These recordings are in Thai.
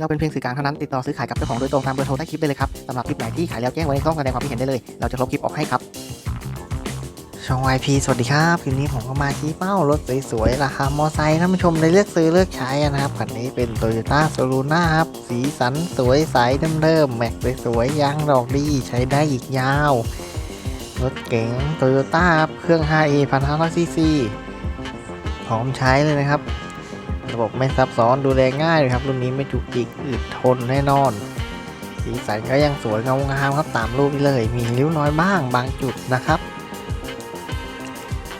เราเป็นเพียงสื่อกลางเท่านั้นติดต่อซื้อขายกับเจ้าของโดยตรงตามเบอร์โทรใต้คลิปได้เลยครับสำหรับคลิปไหนที่ขายแล้วแจ้งไว้ในช่องแสดงความคิดเห็นได้เลย เราจะลบคลิปออกให้ครับ ช่อง YP สวัสดีครับคลิปนี้ผมก็มาชี้เป้ารถสวยๆราคามอไซค์ท่านผู้ชมได้เลือกซื้อเลือกใช้นะครับคันนี้เป็น Toyota s o l u n a ครับสีสันสวยใสเดิมๆแม็กสวยๆยางดอกดีใช้ได้อีกยาวรถเก๋ง Toyota ครับเครื่อง 5e 1,500 cc พร้อมใช้เลยนะครับ ระบบไม่ซับซ้อนดูแลง่ายเลยครับ รุ่นนี้ไม่จุกจิกอึดทนแน่นอน สีสันก็ยังสวยงามครับตามรูปนี้เลย มีริ้วน้อยบ้างบางจุดนะครับ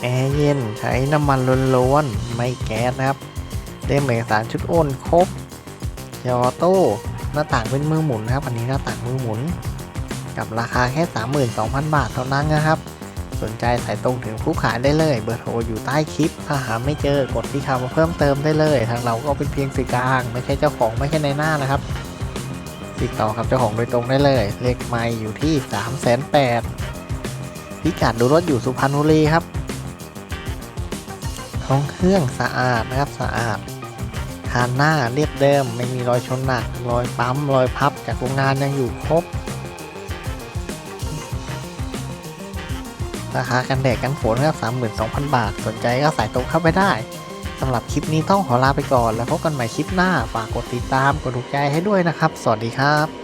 แอร์เย็นใช้น้ำมันล้วนๆไม่แก๊สนะครับเล่มเอกสารชุดโอนครบยออโต้หน้าต่างเป็นมือหมุนนะครับ อันนี้หน้าต่างมือหมุน กับราคาแค่ 32,000 บาทเท่านั้นนะครับ สนใจสายตรงถึงผู้ขายได้เลย เบอร์โทรอยู่ใต้คลิป ถ้าหาไม่เจอกดที่คำว่าเพิ่มเติมได้เลย ทางเราก็เป็นเพียงสื่อกลาง ไม่ใช่เจ้าของไม่ใช่ในหน้านะครับติดต่อกับเจ้าของโดยตรงได้เลย เลขไมล์อยู่ที่ 3 8 0 0 0พิกัดดูรถอยู่สุพรรณบุรีครับท้องเครื่องสะอาดนะครับสะอาดคานหน้าเรียบเดิม ไม่มีรอยชนหนัก รอยปั๊ม รอยพับจากโรงงานยังอยู่ครบ ราคากันแดดกันฝนครับ32,000 บาท สนใจก็สายตรงเข้าไปได้สำหรับคลิปนี้ต้องขอลาไปก่อน แล้วพบกันใหม่คลิปหน้า ฝากกดติดตาม กดถูกใจให้ด้วยนะครับ สวัสดีครับ